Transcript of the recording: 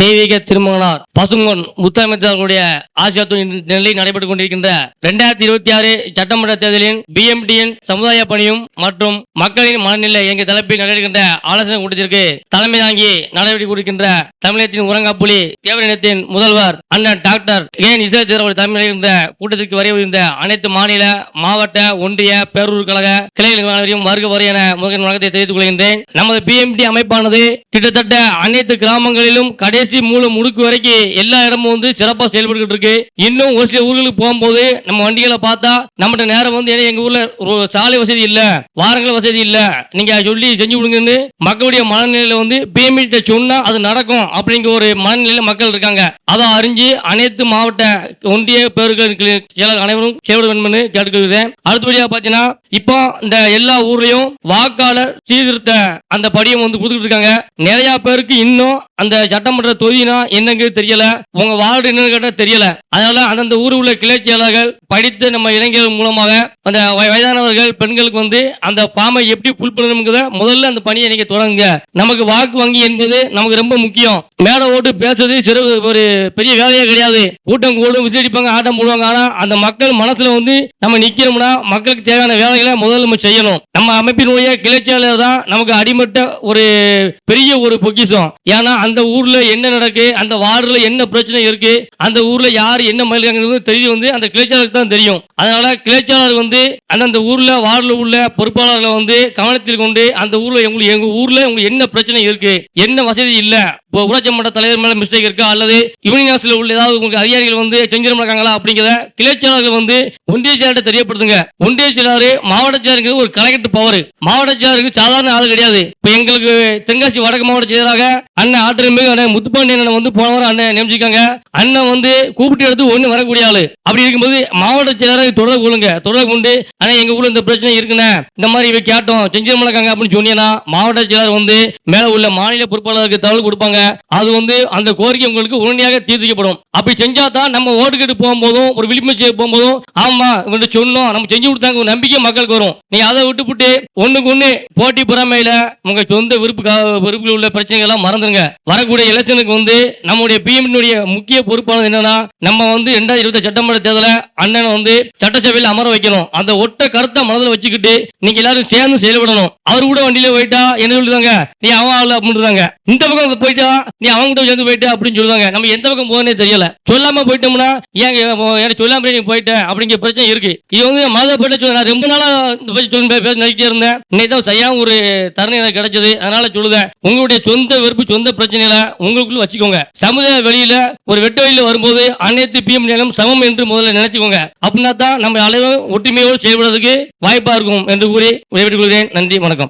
தெய்வீக திருமகனார் பசுங்கொன் முத்தமைச்சர்களுடைய ஆசிரியத்துவ நிலையில் நடைபெற்றுக் கொண்டிருக்கின்ற இரண்டாயிரத்தி இருபத்தி ஆறு சட்டமன்ற தேர்தலின் பிஎம்டியின் சமுதாய பணியும் மற்றும் மக்களின் மனநிலை எங்கள் தலைப்பில் நடைபெறுகின்ற ஆலோசனை கூட்டத்திற்கு தலைமை தாங்கி நடவடிக்கை கொடுக்கின்ற தமிழகத்தின் உரங்காப்புலி தேவரினத்தின் முதல்வர் அண்ணன் டாக்டர் ஏன் இசைத்தர் அவர்கள் தலைமையிலிருந்த கூட்டத்திற்கு வரைய இருந்த அனைத்து மாநில மாவட்ட ஒன்றிய பேரூர் கழக கிளைகள் அனைவரையும் வருக வரை என முதல் வணக்கத்தை தெரிவித்துக் கொள்கின்றேன். நமது பிஎம்டி அமைப்பானது கிட்டத்தட்ட அனைத்து கிராமங்களிலும் கடைசி மூல முடுக்கு வரைக்கும் எல்லா இடமும் வந்து சிறப்பாக செயல்பட்டு இருக்கு. இன்னும் ஒரு சில ஊர்களுக்கு போகும்போது நம்ம வண்டிகளை பார்த்தா நம்மகிட்ட நேரம் வந்து எங்க ஊர்ல ஒரு சாலை வசதி இல்ல வாரங்கள் வசதி இல்ல. நீங்க சொல்லி செஞ்சு கொடுங்கன்னு மக்களுடைய மனநிலையில வந்து பேமெண்ட் சொன்னா அது நடக்கும் அப்படிங்கிற ஒரு மனநிலையில மக்கள் இருக்காங்க. அதை அறிஞ்சு அனைத்து மாவட்ட ஒன்றிய பேருக்கு செயலர் அனைவரும் செயல்பட வேண்டும் என்று கேட்டுக்கொள்கிறேன். அடுத்தபடியா பாத்தீங்கன்னா இப்போ இந்த எல்லா ஊர்லயும் வாக்காளர் சீர்திருத்த அந்த படியம் வந்து கொடுத்துட்டு இருக்காங்க. நிறைய பேருக்கு இன்னும் அந்த சட்டமன்ற தொகுதினா என்னங்கிறது தெரியல. உங்க வார்டு என்னன்னு கேட்டா தெரியல. அதனால அந்தந்த ஊர் உள்ள கிளை செயலாளர்கள் படித்த நம்ம இளைஞர்கள் மூலமாக அந்த வய- வயதானவர்கள் பெண்களுக்கு வந்து அந்த ஃபார்மை எப்படி புல் பண்ணணுங்கிறத முதல்ல அந்த பணியை நீங்க தொடங்குங்க. நமக்கு வாக்கு வங்கி என்பது நமக்கு ரொம்ப முக்கியம். மேடை ஓட்டு பேசுறது சிறு ஒரு பெரிய வேலையே கிடையாது. கூட்டம் கூடும் விசிடிப்பாங்க ஆட்டம் போடுவாங்க. ஆனா அந்த மக்கள் மனசுல வந்து நம்ம நிக்கிறோம்னா மக்களுக்கு தேவையான வேலைகளை முதல்ல நம்ம செய்யணும். நம்ம அமைப்பினுடைய கிளைச்செயலர் தான் நமக்கு அடிமட்ட ஒரு பெரிய ஒரு பொக்கிஷம். ஏன்னா அந்த ஊர் ஊர்ல என்ன நடக்கு அந்த வார்டுல என்ன பிரச்சனை இருக்கு அந்த ஊர்ல யார் என்ன மயிலாங்கிறது தெரியும் வந்து அந்த கிளைச்சாளருக்கு தான் தெரியும். அதனால கிளைச்சாளர் வந்து அந்தந்த ஊர்ல வார்டுல உள்ள பொறுப்பாளர்களை வந்து கவனத்தில் கொண்டு அந்த ஊர்ல உங்களுக்கு எங்க ஊர்ல உங்களுக்கு என்ன பிரச்சனை இருக்கு என்ன வசதி இல்ல ஊராட்சி மன்ற தலைவர் மேலே மிஸ்டேக் இருக்கா? அல்லது யூனியன் ஹவுஸில் உள்ள ஏதாவது உங்களுக்கு அதிகாரிகள் வந்து செஞ்சிட மாட்டாங்களா அப்படிங்கிறத கிளைச்சாளர்கள் வந்து ஒன்றிய செயலாளர் தெரியப்படுத்துங்க. ஒன்றிய செயலாளர் மாவட்ட செயலருக்கு ஒரு கலெக்டர் பவர் மாவட்ட செயலருக்கு சாதாரண ஆள் கிடையாது. இப்போ எங்களுக்கு தென்காசி வடக்கு மாவட்ட செயலராக அண்ணன் ஆற்றின்மிகு அண்ணன் முத்துப்பாண்டியன் அண்ணன் வந்து போன வாரம் அண்ணன் நியமிச்சிருக்காங்க. அண்ணன் வந்து கூப்பிட்டு எடுத்து ஒன்று வரக்கூடிய ஆளு. அப்படி இருக்கும்போது மாவட்ட செயலரை தொடர்பு கொள்ளுங்க. தொடர்பு கொண்டு ஆனால் எங்கள் ஊரில் இந்த பிரச்சனை இருக்குண்ணே. இந்த மாதிரி இவை கேட்டோம். செஞ்சிட மாட்டாங்க அப்படின்னு சொன்னீங்கன்னா மாவட்ட செயலர் வந்து மேலே உள்ள மாநில பொறுப்பாளருக்கு தகவல் கொடுப்பாங்க. அது வந்து அந்த கோரிக்கை உங்களுக்கு உடனடியாக தீர்த்திக்கப்படும். அப்படி செஞ்சா தான் நம்ம ஓட்டு கேட்டு போகும்போதும் ஒரு விழிப்புணர்ச்சி போகும்போதும் ஆமா இவன் சொன்னோம் நம்ம செஞ்சு கொடுத்தாங்க ஒரு நம்பிக்கை மக்களுக்கு வரும். நீ அதை விட்டுப்புட்டு ஒண்ணுக்கு ஒண்ணு போட்டி பொறாமையில உங்க சொந்த விருப்பு விருப்பில் உள்ள பிரச்சனைகள் எல்லாம் மறந்துருங்க. வரக்கூடிய எலெக்ஷனுக்கு வந்து நம்முடைய பிஎம்னுடைய முக்கிய பொறுப்பானது என்னன்னா நம்ம வந்து ரெண்டாயிரத்தி இருபத்தி சட்டமன்ற தேர்தல அண்ணனை வந்து சட்டசபையில் அமர வைக்கணும். அந்த ஒட்ட கருத்தை மனதில் வச்சுக்கிட்டு நீங்க எல்லாரும் சேர்ந்து செயல்படணும். அவர் கூட வண்டியில போயிட்டா என்ன சொல்லுதாங்க நீ அவன் ஆளு அப்படின்றாங்க. இந்த பக்கம் போயிட்டா நீ அவங்க கிட்ட சேர்ந்து போயிட்டு அப்படின்னு சொல்லுவாங்க. நம்ம எந்த பக்கம் போகனே தெரியல. சொல்லாம போயிட்டோம்னா ஏங்க எனக்கு சொல்லாம நீ போயிட்ட? அப்படிங்கிற பிரச்சனை இருக்கு. இது வந்து மதப்பட்ட சொல்ல நான் ரொம்ப நாளா இந்த பத்தி சொல்லி பே- பேச நினைச்சிட்டே இருந்தேன். இன்னைக்கு தான் சரியான ஒரு தருணம் எனக்கு கிடைச்சது. அதனால சொல்லுதேன் உங்களுடைய சொந்த வெறுப்பு சொந்த பிரச்சனைகளை உங்களுக்குள்ள வச்சுக்கோங்க. சமுதாய வெளியில ஒரு வெட்ட வெளியில வரும்போது அனைத்து பிஎம் நிலம் சமம் என்று முதல்ல நினைச்சுக்கோங்க. அப்படின்னா தான் நம்ம அனைவரும் ஒற்றுமையோடு செயல்படுறதுக்கு வாய்ப்பா இருக்கும் என்று கூறி விடைபெற்றுக் கொள்கிறேன். நன்றி வணக்கம்.